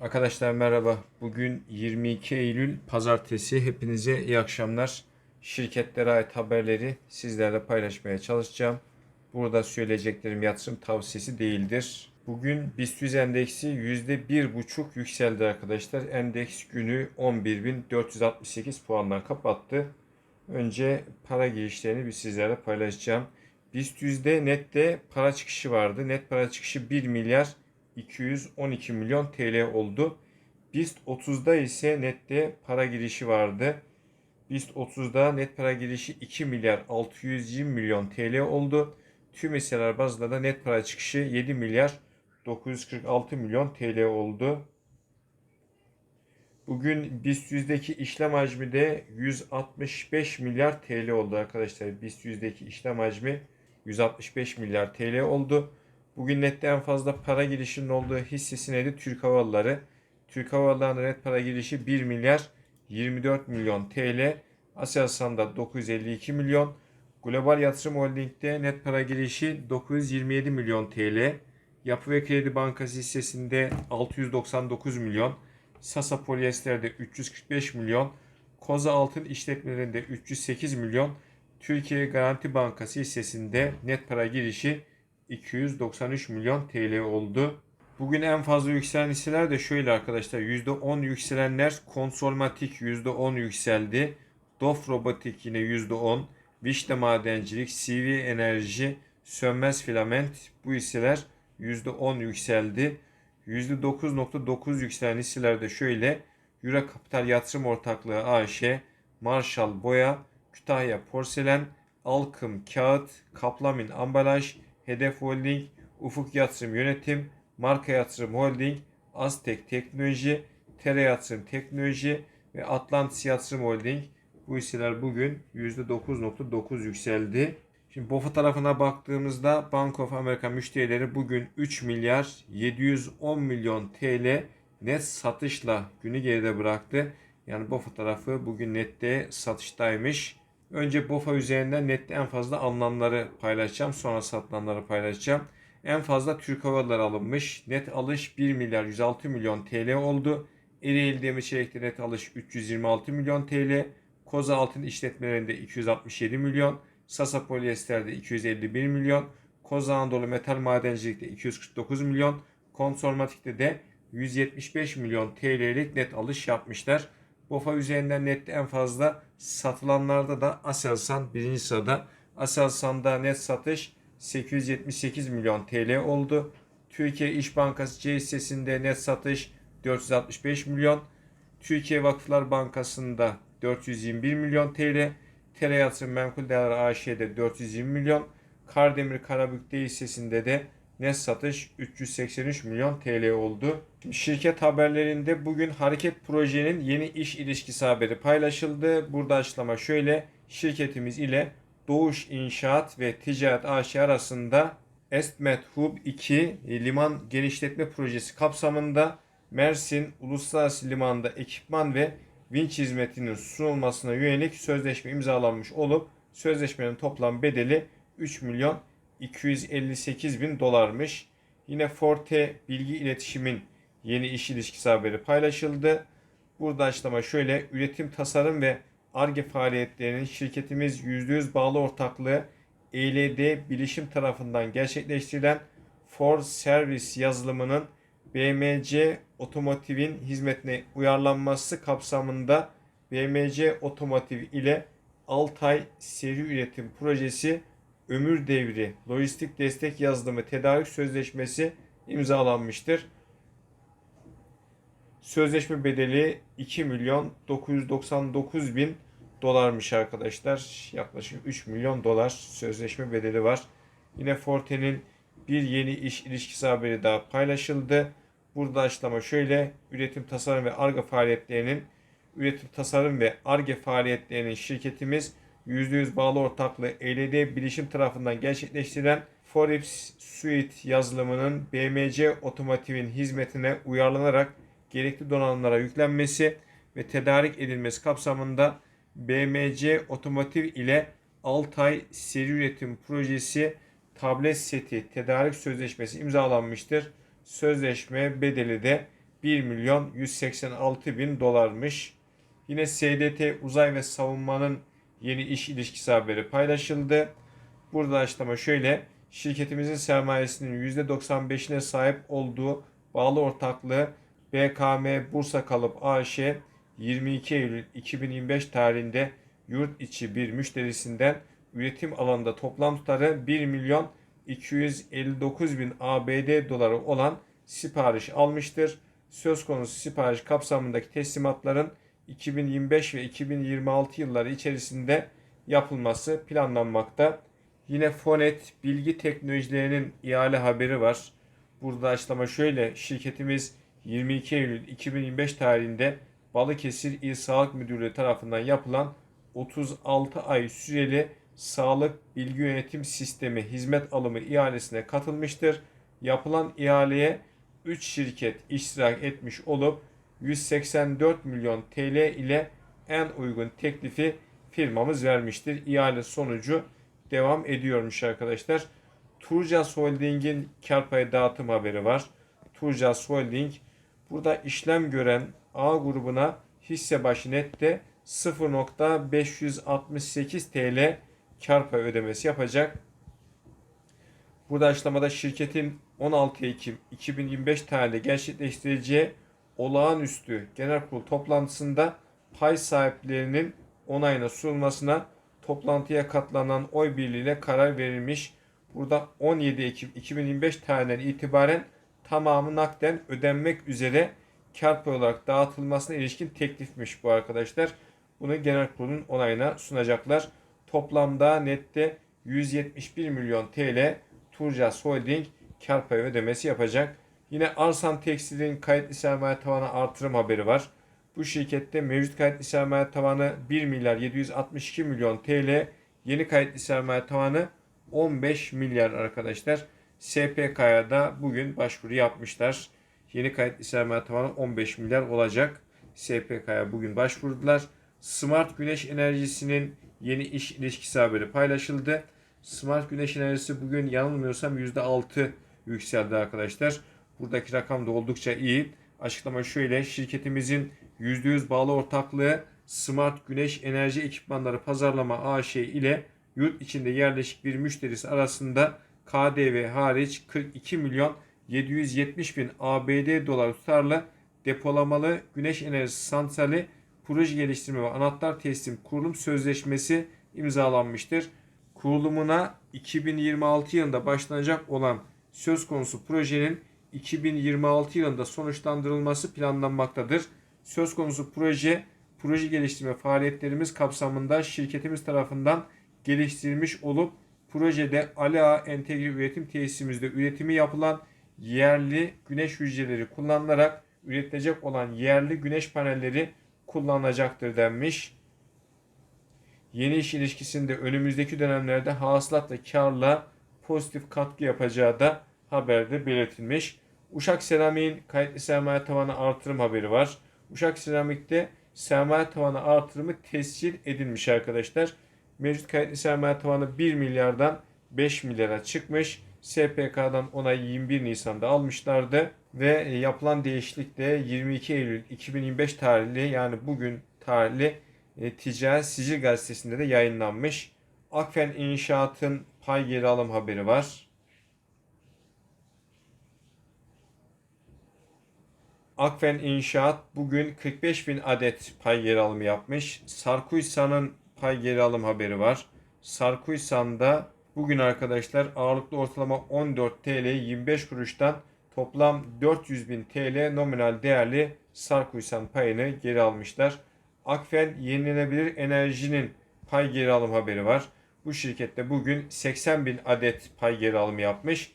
Arkadaşlar merhaba. Bugün 22 Eylül Pazartesi. Hepinize iyi akşamlar. Şirketlere ait haberleri sizlerle paylaşmaya çalışacağım. Burada söyleyeceklerim yatırım tavsiyesi değildir. Bugün BIST 100 endeksi %1,5 yükseldi arkadaşlar. Endeks günü 11.468 puandan kapattı. Önce para girişlerini bir sizlerle paylaşacağım. BIST 100'de nette para çıkışı vardı. Net para çıkışı 1 milyar 212 milyon TL oldu. BIST 30'da ise nette para girişi vardı. BIST 30'da net para girişi 2 milyar 620 milyon TL oldu. Tüm hisseler bazında da net para çıkışı 7 milyar 946 milyon TL oldu. Bugün BIST 100'deki işlem hacmi de 165 milyar TL oldu arkadaşlar. BIST 100'deki işlem hacmi 165 milyar TL oldu. Bugün nette en fazla para girişinin olduğu hissesi neydi? Türk Hava. Türk Hava net para girişi 1 milyar 24 milyon TL. Aselsan'da 952 milyon. Global Yatırım Holding'de net para girişi 927 milyon TL. Yapı ve Kredi Bankası hissesinde 699 milyon. Sasa Polyester'de 345 milyon. Koza Altın işletmelerinde 308 milyon. Türkiye Garanti Bankası hissesinde net para girişi 293 milyon TL oldu. Bugün en fazla yükselen hisseler de şöyle arkadaşlar. %10 yükselenler Konsolmatik %10 yükseldi. Dof Robotik yine %10. Vişne Madencilik, CV Enerji, Sönmez Filament bu hisseler %10 yükseldi. %9.9 yükselen hisseler de şöyle. Euro Kapital Yatırım Ortaklığı AŞ, Marshall Boya, Kütahya Porselen, Alkım Kağıt, Kaplamin Ambalaj, Hedef Holding, Ufuk Yatırım Yönetim, Marka Yatırım Holding, Aztek Teknoloji, Tere Yatırım Teknoloji ve Atlantis Yatırım Holding bu hisseler bugün %9.9 yükseldi. Şimdi BOFA tarafına baktığımızda Bank of America müşterileri bugün 3 milyar 710 milyon TL net satışla günü geride bıraktı. Yani BOFA tarafı bugün nette satıştaymış. Önce BOFA üzerinden nette en fazla alınanları paylaşacağım. Sonra satılanları paylaşacağım. En fazla Türk Hava Yolları alınmış. Net alış 1 milyar 106 milyon TL oldu. Ereğli Demir Çelik'te net alış 326 milyon TL. Koza Altın işletmelerinde 267 milyon. Sasa Polyester'de 251 milyon. Koza Anadolu Metal Madencilik'te 249 milyon. Konsormatik'te de 175 milyon TL'lik net alış yapmışlar. BOFA üzerinden nette en fazla satılanlarda da Aselsan birinci sırada. Aselsan'da net satış 878 milyon TL oldu. Türkiye İş Bankası C hissesinde net satış 465 milyon. Türkiye Vakıflar Bankası'nda 421 milyon TL. Tere Yatırım Menkul Değerler AŞ'de 420 milyon. Kardemir Karabük'te hissesinde de net satış 383 milyon TL oldu. Şirket haberlerinde bugün Hareket Proje'nin yeni iş ilişkisi haberi paylaşıldı. Burada açıklama şöyle. Şirketimiz ile Doğuş İnşaat ve Ticaret AŞ arasında Estmed Hub 2 liman genişletme projesi kapsamında Mersin Uluslararası Limanı'nda ekipman ve vinç hizmetinin sunulmasına yönelik sözleşme imzalanmış olup sözleşmenin toplam bedeli 3 milyon 258 bin dolarmış. Yine Forte Bilgi İletişim'in yeni iş ilişkisi haberi paylaşıldı. Burada açıklama şöyle. Üretim, tasarım ve ARGE faaliyetlerinin şirketimiz %100 bağlı ortaklığı ELD Bilişim tarafından gerçekleştirilen For Service yazılımının BMC Otomotiv'in hizmetine uyarlanması kapsamında BMC Otomotiv ile Altay Seri Üretim Projesi ömür devri lojistik destek yazılımı tedarik sözleşmesi imzalanmıştır. Sözleşme bedeli 2 milyon 999 bin dolarmış arkadaşlar. Yaklaşık 3 milyon dolar sözleşme bedeli var. Yine Forte'nin bir yeni iş ilişkisi haberi daha paylaşıldı. Burada açıklama şöyle. Üretim, tasarım ve ARGE faaliyetlerinin üretim, tasarım ve ARGE faaliyetlerinin şirketimiz %100 bağlı ortaklığı ELD Bilişim tarafından gerçekleştirilen Forex Suite yazılımının BMC Otomotiv'in hizmetine uyarlanarak gerekli donanımlara yüklenmesi ve tedarik edilmesi kapsamında BMC Otomotiv ile Altay Seri Üretim Projesi tablet seti tedarik sözleşmesi imzalanmıştır. Sözleşme bedeli de 1 milyon 186 bin dolarmış. Yine SDT Uzay ve Savunma'nın yeni iş ilişkisi haberi paylaşıldı. Burada açıklama şöyle. Şirketimizin sermayesinin %95'ine sahip olduğu bağlı ortaklığı BKM Bursa Kalıp AŞ 22 Eylül 2025 tarihinde yurt içi bir müşterisinden üretim alanında toplam tutarı 1 milyon 259 bin ABD doları olan sipariş almıştır. Söz konusu sipariş kapsamındaki teslimatların 2025 ve 2026 yılları içerisinde yapılması planlanmakta. Yine Fonet Bilgi Teknolojilerinin ihale haberi var. Burada açıklama şöyle. Şirketimiz 22 Eylül 2025 tarihinde Balıkesir İl Sağlık Müdürlüğü tarafından yapılan 36 ay süreli Sağlık Bilgi Yönetim Sistemi hizmet alımı ihalesine katılmıştır. Yapılan ihaleye 3 şirket iştirak etmiş olup 184 milyon TL ile en uygun teklifi firmamız vermiştir. İhale sonucu devam ediyormuş arkadaşlar. Turcas Holding'in kar payı dağıtım haberi var. Turcas Holding burada işlem gören A grubuna hisse başı nette 0.568 TL kar payı ödemesi yapacak. Burada açıklamada şirketin 16 Ekim 2025 tarihinde gerçekleştireceği olağanüstü genel kurul toplantısında pay sahiplerinin onayına sunulmasına toplantıya katlanan oy birliğiyle karar verilmiş. Burada 17 Ekim 2025 tarihinden itibaren tamamı nakden ödenmek üzere kar payı olarak dağıtılmasına ilişkin teklifmiş bu arkadaşlar. Bunu genel kurulun onayına sunacaklar. Toplamda nette 171 milyon TL Turcas Holding kar payı ödemesi yapacak. Yine Arsan Tekstil'in kayıtlı sermaye tavanı artırım haberi var. Bu şirkette mevcut kayıtlı sermaye tavanı 1 milyar 762 milyon TL. Yeni kayıtlı sermaye tavanı 15 milyar arkadaşlar. SPK'ya da bugün başvuru yapmışlar. Yeni kayıtlı sermaye tavanı 15 milyar olacak. SPK'ya bugün başvurdular. Smart Güneş Enerjisi'nin yeni iş ilişkisi haberi paylaşıldı. Smart Güneş Enerjisi bugün yanılmıyorsam %6 yükseldi arkadaşlar. Buradaki rakam da oldukça iyi. Açıklama şöyle. Şirketimizin %100 bağlı ortaklığı Smart Güneş Enerji Ekipmanları Pazarlama AŞ ile yurt içinde yerleşik bir müşterisi arasında KDV hariç 42 milyon 770 bin ABD dolar tutarlı depolamalı güneş enerjisi santrali proje geliştirme ve anahtar teslim kurulum sözleşmesi imzalanmıştır. Kurulumuna 2026 yılında başlanacak olan söz konusu projenin 2026 yılında sonuçlandırılması planlanmaktadır. Söz konusu proje, proje geliştirme faaliyetlerimiz kapsamında şirketimiz tarafından geliştirilmiş olup projede ALEA entegre üretim tesisimizde üretimi yapılan yerli güneş hücreleri kullanılarak üretilecek olan yerli güneş panelleri kullanılacaktır denmiş. Yeni iş ilişkisinde önümüzdeki dönemlerde hasılat ve karla pozitif katkı yapacağı da haberde belirtilmiş. Uşak Seramik'in kayıtlı sermaye tavanı artırım haberi var. Uşak Seramik'te sermaye tavanı artırımı tescil edilmiş arkadaşlar. Mevcut kayıtlı sermaye tavanı 1 milyardan 5 milyara çıkmış. SPK'dan onay 21 Nisan'da almışlardı ve yapılan değişiklik de 22 Eylül 2025 tarihli yani bugün tarihli e, Ticaret Sicil Gazetesi'nde de yayınlanmış. Akfen İnşaat'ın pay geri alım haberi var. Akfen İnşaat bugün 45 bin adet pay geri alımı yapmış. Sarkuysan'ın pay geri alım haberi var. Sarkuysan'da bugün arkadaşlar ağırlıklı ortalama 14 TL 25 kuruştan toplam 400 bin TL nominal değerli Sarkuysan payını geri almışlar. Akfen yenilenebilir enerjinin pay geri alım haberi var. Bu şirkette bugün 80 bin adet pay geri alımı yapmış.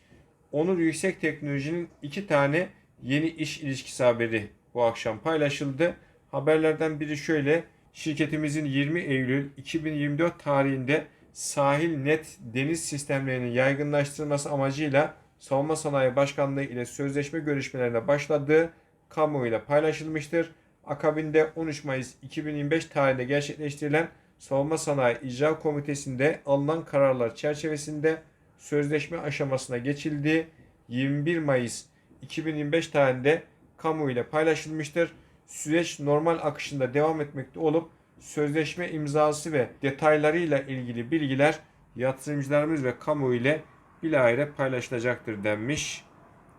Onur Yüksek Teknoloji'nin iki tane yeni iş ilişkisi haberi bu akşam paylaşıldı. Haberlerden biri şöyle. Şirketimizin 20 Eylül 2024 tarihinde sahil net deniz sistemlerinin yaygınlaştırılması amacıyla Savunma Sanayi Başkanlığı ile sözleşme görüşmelerine başladığı kamuoyuyla paylaşılmıştır. Akabinde 13 Mayıs 2025 tarihinde gerçekleştirilen Savunma Sanayi İcra Komitesi'nde alınan kararlar çerçevesinde sözleşme aşamasına geçildi. 21 Mayıs 2025 tarihinde kamu ile paylaşılmıştır. Süreç normal akışında devam etmekte olup sözleşme imzası ve detaylarıyla ilgili bilgiler yatırımcılarımız ve kamu ile bilahare paylaşılacaktır denmiş.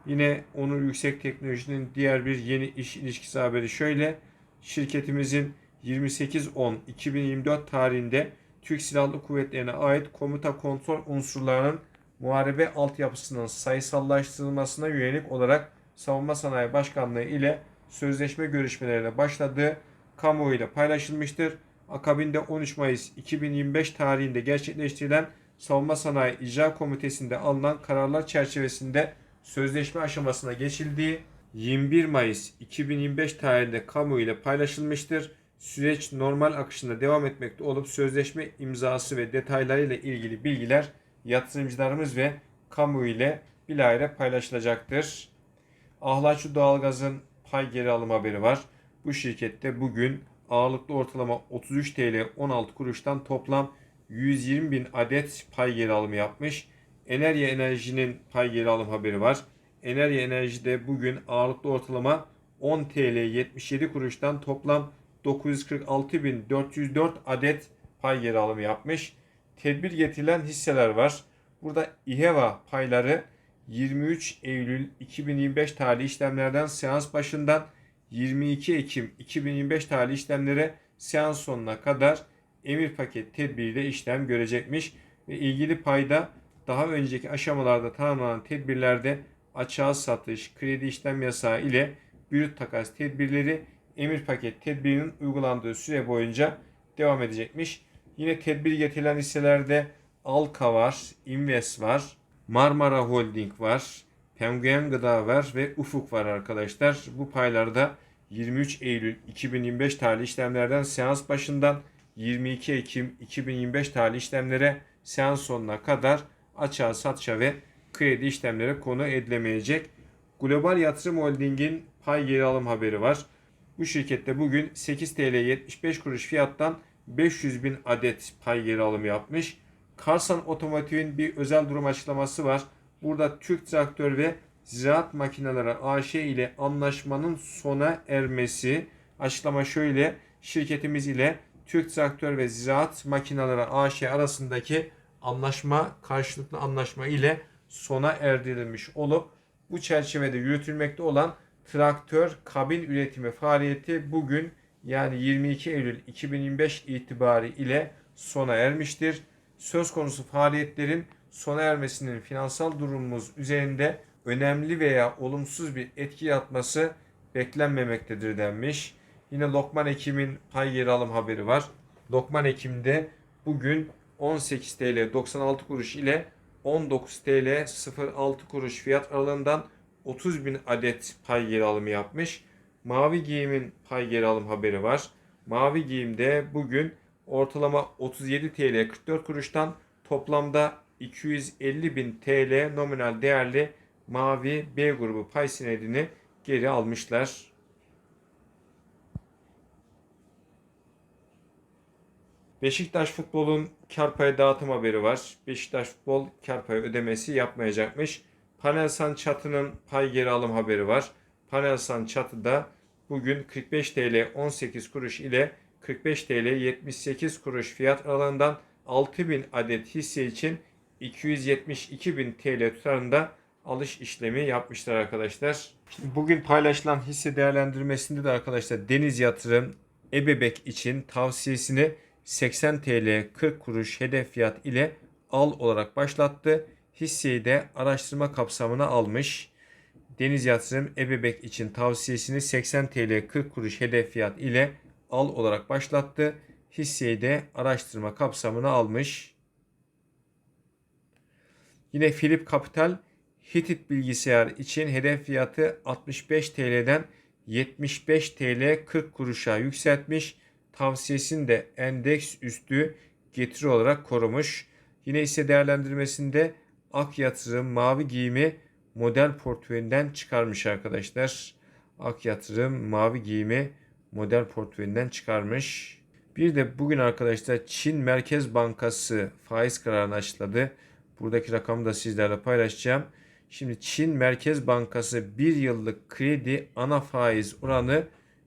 Yine Onur Yüksek Teknoloji'nin diğer bir yeni iş ilişkisi haberi şöyle. Şirketimizin 28.10.2024 tarihinde Türk Silahlı Kuvvetleri'ne ait komuta kontrol unsurlarının muharebe altyapısının sayısallaştırılmasına yönelik olarak Savunma Sanayi Başkanlığı ile sözleşme görüşmelerine başladığı kamuoyuyla paylaşılmıştır. Akabinde 13 Mayıs 2025 tarihinde gerçekleştirilen Savunma Sanayi İcra Komitesi'nde alınan kararlar çerçevesinde sözleşme aşamasına geçildiği 21 Mayıs 2025 tarihinde kamu ile paylaşılmıştır. Süreç normal akışında devam etmekte olup sözleşme imzası ve detaylarıyla ilgili bilgiler yatırımcılarımız ve kamu ile bilahare paylaşılacaktır. Ahlaçlı Doğalgaz'ın pay geri alım haberi var. Bu şirkette bugün ağırlıklı ortalama 33 TL 16 kuruştan toplam 120 bin adet pay geri alımı yapmış. Enerji Enerji'nin pay geri alım haberi var. Enerji Enerji'de bugün ağırlıklı ortalama 10 TL 77 kuruştan toplam 946.404 adet pay geri alımı yapmış. Tedbir getirilen hisseler var. Burada İHEVA payları 23 Eylül 2025 tarihli işlemlerden seans başından 22 Ekim 2025 tarihli işlemlere seans sonuna kadar emir paket tedbiriyle işlem görecekmiş ve ilgili payda daha önceki aşamalarda tamamlanan tedbirlerde açığa satış, kredi işlem yasağı ile brüt takas tedbirleri emir paket tedbirinin uygulandığı süre boyunca devam edecekmiş. Yine tedbir getirilen hisselerde Alka var, Invest var, Marmara Holding var, Penguen Gıda var ve Ufuk var arkadaşlar. Bu paylarda 23 Eylül 2025 tarihli işlemlerden seans başından 22 Ekim 2025 tarihli işlemlere seans sonuna kadar açığa satışa ve kredi işlemlere konu edilemeyecek. Global Yatırım Holding'in pay geri alım haberi var. Bu şirkette bugün 8 TL 75 kuruş fiyattan 500 bin adet pay geri alımı yapmış. Karsan Otomotiv'in bir özel durum açıklaması var. Burada Türk Traktör ve Ziraat Makineleri AŞ ile anlaşmanın sona ermesi. Açıklama şöyle. Şirketimiz ile Türk Traktör ve Ziraat Makineleri AŞ arasındaki anlaşma karşılıklı anlaşma ile sona erdirilmiş olup bu çerçevede yürütülmekte olan traktör kabin üretimi faaliyeti bugün yani 22 Eylül 2025 itibari ile sona ermiştir. Söz konusu faaliyetlerin sona ermesinin finansal durumumuz üzerinde önemli veya olumsuz bir etki yapması beklenmemektedir denmiş. Yine Lokman Ekim'in pay geri alım haberi var. Lokman Ekim'de bugün 18 TL 96 kuruş ile 19 TL 06 kuruş fiyat aralığından 30 bin adet pay geri alımı yapmış. Mavi Giyim'in pay geri alım haberi var. Mavi Giyim'de bugün ortalama 37 TL 44 kuruştan toplamda 250 bin TL nominal değerli Mavi B grubu pay senedini geri almışlar. Beşiktaş Futbol'un kar payı dağıtım haberi var. Beşiktaş Futbol kar payı ödemesi yapmayacakmış. Panelsan Çatı'nın pay geri alım haberi var. Panelsan Çatı'da bugün 45 TL 18 kuruş ile 45 TL 78 kuruş fiyat aralığından 6000 adet hisse için 272.000 TL tutarında alış işlemi yapmışlar arkadaşlar. Şimdi bugün paylaşılan hisse değerlendirmesinde de arkadaşlar Deniz Yatırım Ebebek için tavsiyesini 80 TL 40 kuruş hedef fiyat ile al olarak başlattı. Hisseyi de araştırma kapsamına almış. Deniz Yatırım Ebebek için tavsiyesini 80 TL 40 kuruş hedef fiyat ile al olarak başlattı. Hisseyi de araştırma kapsamına almış. Yine Philip Capital Hitit bilgisayar için hedef fiyatı 65 TL'den 75 TL 40 kuruşa yükseltmiş. Tavsiyesini de endeks üstü getiri olarak korumuş. Yine ise değerlendirmesinde Ak Yatırım Mavi Giyimi model portföyünden çıkarmış arkadaşlar. Ak Yatırım Mavi Giyimi model portföyünden çıkarmış. Bir de bugün arkadaşlar Çin Merkez Bankası faiz kararını açıkladı. Buradaki rakamı da sizlerle paylaşacağım. Şimdi Çin Merkez Bankası 1 yıllık kredi ana faiz oranı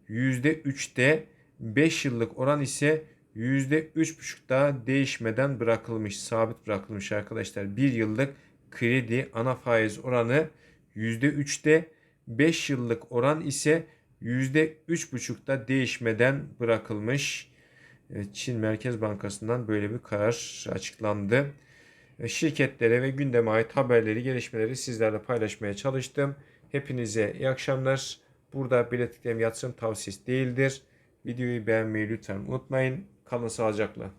%3'te 5 yıllık oran ise %3,5'da değişmeden bırakılmış, sabit bırakılmış arkadaşlar. 1 yıllık kredi ana faiz oranı %3'te 5 yıllık oran ise %3,5'da değişmeden bırakılmış. Evet, Çin Merkez Bankası'ndan böyle bir karar açıklandı. E, Şirketlere ve gündeme ait haberleri, gelişmeleri sizlerle paylaşmaya çalıştım. Hepinize iyi akşamlar. Burada belirttiklerim yatırım tavsiyesi değildir. Videoyu beğenmeyi lütfen unutmayın. Kalın sağlıcakla.